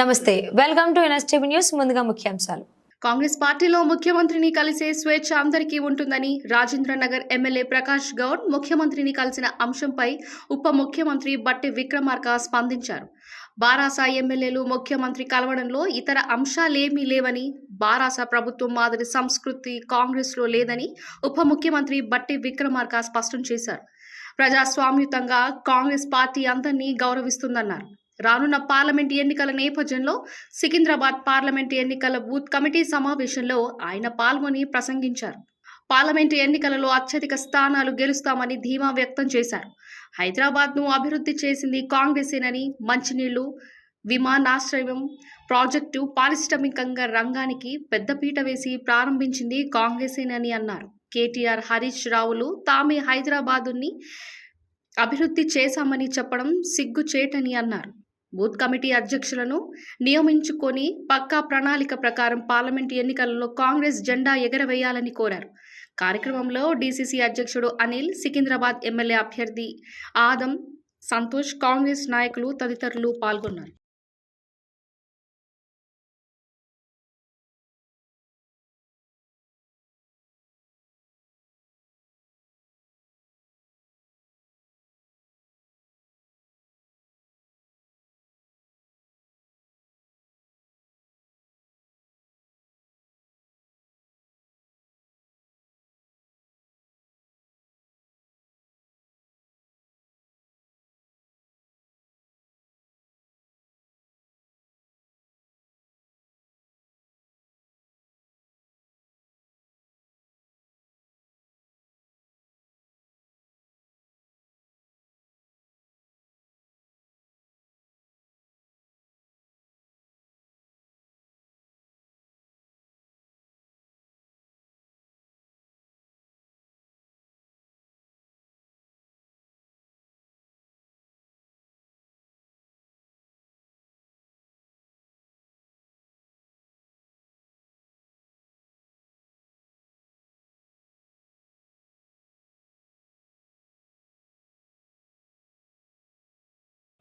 నమస్తే. Welcome to NSTV news ముందుగా ముఖ్యాంశాలు. కాంగ్రెస్ పార్టీలో ముఖ్యమంత్రిని కలిసే స్వేచ్ఛ అందరికీ ఉంటుందని రాజేంద్రనగర్ ఎమ్మెల్యే ప్రకాష్ గౌడ్ ముఖ్యమంత్రిని కలిసిన అంశంపై ఉప ముఖ్యమంత్రి బట్టి విక్రమార్క స్పందించారు. బారాస ఎమ్మెల్యేలు ముఖ్యమంత్రి కలవడంలో ఇతర అంశాలేమీ లేవని బారాస ప్రభుత్వం మాదిరి సంస్కృతి కాంగ్రెస్లో లేదని ఉప ముఖ్యమంత్రి బట్టి విక్రమార్క స్పష్టం చేశారు. ప్రజాస్వామ్యుతంగా కాంగ్రెస్ పార్టీ అందరినీ గౌరవిస్తుందన్నారు. రానున్న పార్లమెంట్ ఎన్నికల నేపథ్యంలో సికింద్రాబాద్ పార్లమెంట్ ఎన్నికల బూత్ కమిటీ సమావేశంలో ఆయన పాల్గొని ప్రసంగించారు. పార్లమెంటు ఎన్నికలలో అత్యధిక స్థానాలు గెలుస్తామని ధీమా వ్యక్తం చేశారు. హైదరాబాద్ను అభివృద్ధి చేసింది కాంగ్రెసేనని మంచినీళ్ళు విమానాశ్రయం ప్రాజెక్టు పారిశ్రామికంగా రంగానికి పెద్దపీట వేసి ప్రారంభించింది కాంగ్రెసేనని అన్నారు. కేటీఆర్ హరీష్ రావులు తామే హైదరాబాదుని అభివృద్ధి చేశామని చెప్పడం సిగ్గుచేటని అన్నారు. బూత్ కమిటీ అధ్యక్షులను నియమించుకొని పక్కా ప్రణాళిక ప్రకారం పార్లమెంట్ ఎన్నికలలో కాంగ్రెస్ జెండా ఎగరవేయాలని కోరారు. కార్యక్రమంలో డీసీసీ అధ్యక్షుడు అనిల్ సికింద్రాబాద్ ఎమ్మెల్యే అభ్యర్థి ఆదం సంతోష్ కాంగ్రెస్ నాయకులు తదితరులు పాల్గొన్నారు.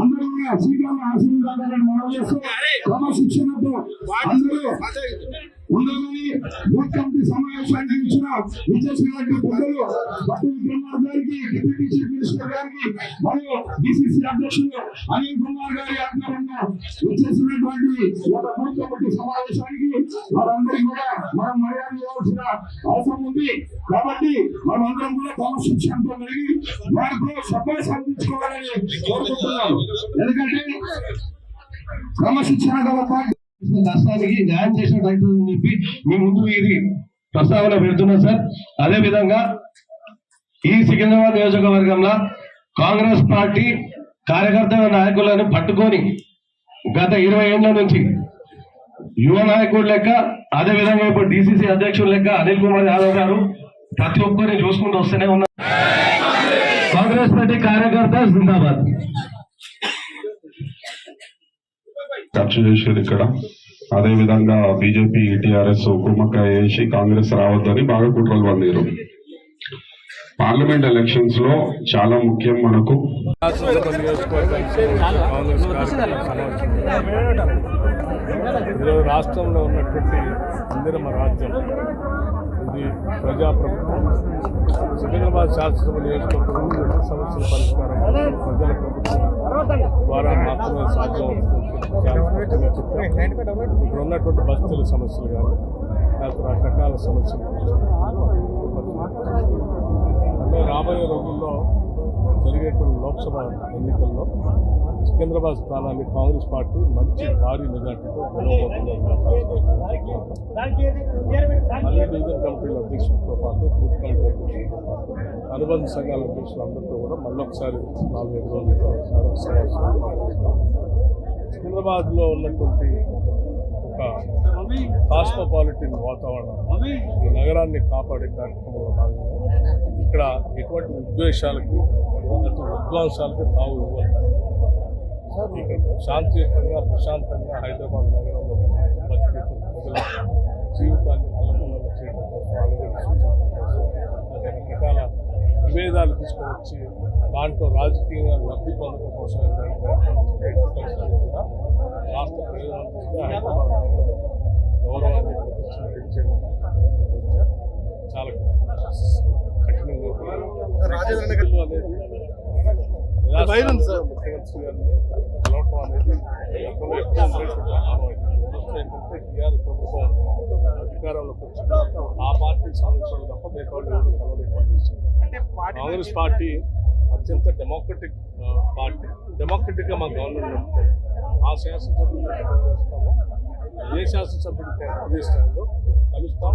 అందరూ కూడా సీట్లను ఆశీర్వాదాలను మనం చేస్తూ క్రమశిక్షణతో అందరూ ఉండాలని బూత్ కమిటీ సమావేశానికి ఇచ్చిన విజయశ్రీ పెద్దలు భట్టి విక్రమార్ గారికి డిప్యూటీ చీఫ్ మినిస్టర్ గారికి మరియు డిసిసి అధ్యక్షులు అనిల్ కుమార్ గారి ఆధ్వర్యంలో వచ్చేసినటువంటి ఒక యొక్క బూత్ కమిటీ సమావేశానికి వారందరికీ కూడా మనం మర్యాద ఇవ్వాల్సిన అవసరం ఉంది. కాబట్టి మనమందరం కూడా క్రమశిక్షణతో కలిగి వారితో సభ్య సాధించుకోవాలని కోరుకుంటున్నాం ఎందుకంటే క్రమశిక్షణ గల పార్టీ కష్టానికి న్యాయం చేసినట్టు అవుతుందని చెప్పి మీ ముందు ఇది ప్రస్తావన పెడుతున్నా సార్. అదే విధంగా ఈ సికింద్రాబాద్ నియోజకవర్గంలో కాంగ్రెస్ పార్టీ కార్యకర్త నాయకులను పట్టుకొని గత ఇరవై ఏళ్ళ నుంచి యువ నాయకుడు లెక్క అదే విధంగా ఇప్పుడు డిసిసి అధ్యక్షుడు లెక్క అనిల్ కుమార్ యాదవ్ గారు ప్రతి ఒక్కరిని చూసుకుంటూ వస్తూనే ఉన్నారు. కాంగ్రెస్ పార్టీ కార్యకర్త జిందాబాద్. ఖర్చు చేసేది ఇక్కడ. అదే విధంగా బీజేపీ టీఆర్ఎస్ కుమ్మక్క వేసి కాంగ్రెస్ రావద్దని బాగా కుట్రలు పొందారు పార్లమెంట్ ఎలక్షన్స్లో చాలా ముఖ్యం మనకు. ఈరోజు రాష్ట్రంలో ఉన్నటువంటి ఇందిరమ్మ రాజ్యం ఇది ప్రజాప్రభుత్వం. సికింద్రాబాద్ శాసనసభ నియోజకవర్గం ఎన్ని సమస్యల పరిష్కారం ప్రజల ప్రభుత్వం ద్వారా మాత్రమే సాధ్యం. ఇప్పుడు ఉన్నటువంటి బస్తీల సమస్యలు కానీ రకరకాల సమస్యలు జరిగేటువంటి లోక్సభ ఎన్నికల్లో సికింద్రాబాద్ స్థానాన్ని కాంగ్రెస్ పార్టీ మంచి భారీ మెజార్టీతో అన్ని డివిజన్ కమిటీల అధ్యక్షులతో పాటు బూత్ కమిటీ అధ్యక్షులతో పాటు అనుబంధ సంఘాల అధ్యక్షులందరితో కూడా మళ్ళొకసారి నాలుగైదు రోజుల్లో మరొక సికింద్రాబాద్లో ఉన్నటువంటి కాస్మోపాలిటిన్ వాతావరణం. ఈ నగరాన్ని కాపాడే కార్యక్రమంలో భాగంగా ఇక్కడ ఎటువంటి ఉద్వేషాలకు అటు తావు ఇవ్వాలి ఇక్కడ శాంతియుతంగా ప్రశాంతంగా హైదరాబాద్ నగరంలో జీవితాన్ని అల్లకల్లోలం చేయడం కోసం అలాగే రకాల అదే విభేదాలు తీసుకొని వచ్చి దాంట్లో రాజకీయంగా లబ్ధి పొందడం కోసం ఏదైనా ప్రయత్నం కూడా రాష్ట్ర ప్రయోజనాలు హైదరాబాద్ నగరం గౌరవాన్ని చాలా కఠినంగా రాజేంద్ర అనేది ముఖ్యమంత్రి గారిని కలవటం అనేది ఎక్కువ ఏంటంటే టీఆర్ఎస్ ప్రభుత్వం అధికారంలోకి వచ్చింది ఆ పార్టీ. సంబంధించిన తప్ప మిగతా వాళ్ళు ఎవరు కలవలేకుండా కాంగ్రెస్ పార్టీ అత్యంత డెమోక్రటిక్ పార్టీ డెమోక్రటిక్గా మా గవర్నమెంట్ ఆ శాసనసభ ఏ శాసనసభ్యుడి అదే కలుస్తాం.